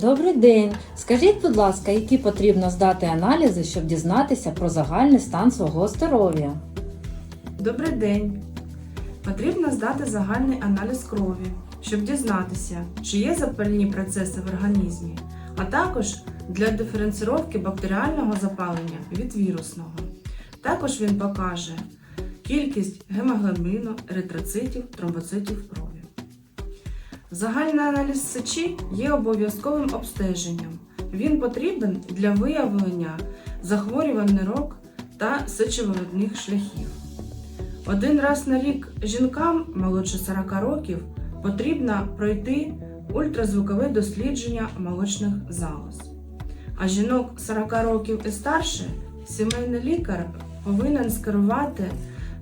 Добрий день. Скажіть, будь ласка, які потрібно здати аналізи, щоб дізнатися про загальний стан свого здоров'я? Добрий день. Потрібно здати загальний аналіз крові, щоб дізнатися, чи є запальні процеси в організмі, а також для диференціровки бактеріального запалення від вірусного. Також він покаже кількість гемоглобіну, еритроцитів, тромбоцитів крові. Загальний аналіз сечі є обов'язковим обстеженням. Він потрібен для виявлення захворювань нирок та сечовивідних шляхів. Один раз на рік жінкам молодше 40 років потрібно пройти ультразвукове дослідження молочних залоз. А жінок 40 років і старше сімейний лікар повинен скерувати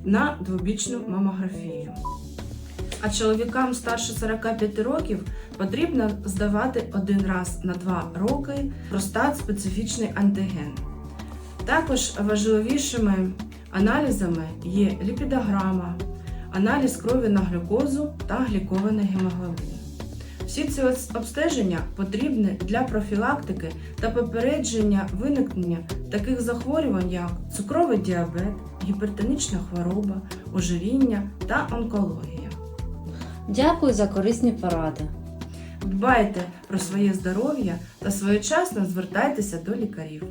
на двобічну мамографію. А чоловікам старше 45 років потрібно здавати один раз на 2 роки простат специфічний антиген. Також важливішими аналізами є ліпідограма, аналіз крові на глюкозу та глікований гемоглобін. Всі ці обстеження потрібні для профілактики та попередження виникнення таких захворювань, як цукровий діабет, гіпертонічна хвороба, ожиріння та онкологія. Дякую за корисні поради. Дбайте про своє здоров'я та своєчасно звертайтеся до лікарів.